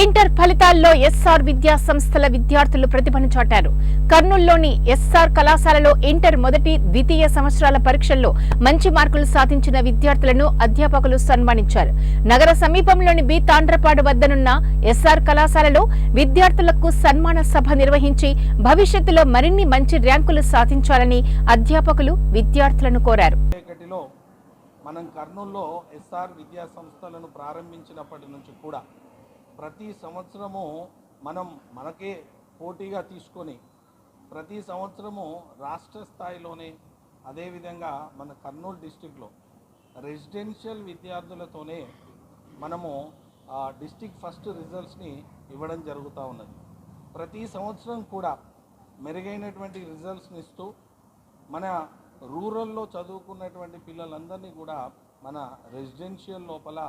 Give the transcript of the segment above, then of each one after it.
Inter ఫలితాల్లో SR విద్యా సంస్థల విద్యార్థులు ప్రతిభను చాటారు. కర్నూలులోని ఎస్ఆర్ కళాశాలలో ఇంటర్ మొదటి ద్వితీయ సంవత్సరాల పరీక్షల్లో మంచి మార్కులు సాధించిన విద్యార్థులను అధ్యాపకులు సన్మానించారు. నగర సమీపంలోని బి తాండ్రపాడు వద్దనున్న ఎస్ఆర్ కళాశాలలో విద్యార్థులకు సన్మాన సభ నిర్వహించి భవిష్యత్తులో మరిన్ని మంచి ర్యాంకులు సాధించాలని అధ్యాపకులు విద్యార్థులను కోరారు. మనం కర్నూలులో ఎస్ఆర్ విద్యా సంస్థలను ప్రారంభించినప్పటి నుంచి కూడా ప్రతి సంవత్సరము మనం మనకే పోటీగా తీసుకొని ప్రతి సంవత్సరము రాష్ట్ర స్థాయిలోనే అదేవిధంగా మన కర్నూలు డిస్టిక్లో రెసిడెన్షియల్ విద్యార్థులతోనే మనము డిస్టిక్ ఫస్ట్ రిజల్ట్స్ని ఇవ్వడం జరుగుతూ ఉన్నది. ప్రతి సంవత్సరం కూడా మెరుగైనటువంటి రిజల్ట్స్ని ఇస్తూ మన రూరల్లో చదువుకున్నటువంటి పిల్లలందరినీ కూడా మన రెసిడెన్షియల్ లోపల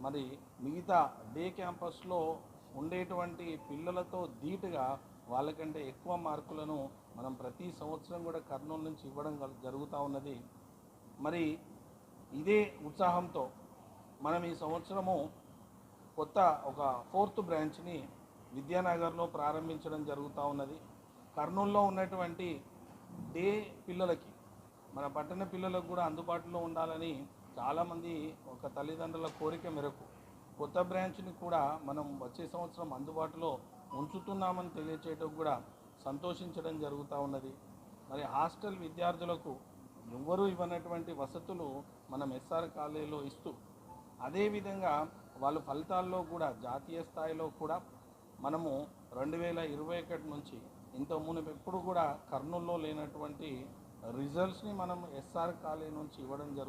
మరి మిగతా డే క్యాంపస్లో ఉండేటువంటి పిల్లలతో ధీటుగా వాళ్ళకంటే ఎక్కువ మార్కులను మనం ప్రతి సంవత్సరం కూడా కర్నూలు నుంచి ఇవ్వడం జరుగుతూ ఉన్నది. మరి ఇదే ఉత్సాహంతో మనం ఈ సంవత్సరము కొత్త ఒక ఫోర్త్ బ్రాంచ్ని విద్యానగర్లో ప్రారంభించడం జరుగుతూ ఉన్నది. కర్నూలులో ఉన్నటువంటి డే పిల్లలకి మన పట్టణ పిల్లలకు కూడా అందుబాటులో ఉండాలని చాలామంది ఒక తల్లిదండ్రుల కోరిక మేరకు కొత్త బ్రాంచ్ని కూడా మనం వచ్చే సంవత్సరం అందుబాటులో ఉంచుతున్నామని తెలియచేయటం కూడా సంతోషించడం జరుగుతూ ఉన్నది. మరి హాస్టల్ విద్యార్థులకు ఎవ్వరూ ఇవ్వనటువంటి వసతులు మనం ఎస్ఆర్ కాలేజీలో ఇస్తూ అదేవిధంగా వాళ్ళు ఫలితాల్లో కూడా జాతీయ స్థాయిలో కూడా మనము రెండు వేల ఇరవై ఒకటి నుంచి ఇంత మునుపు ఎప్పుడు కూడా కర్నూల్లో లేనటువంటి రిజల్ట్స్ని మనం ఎస్ఆర్ కాలేజ్ నుంచి ఇవ్వడం జరుగుతుంది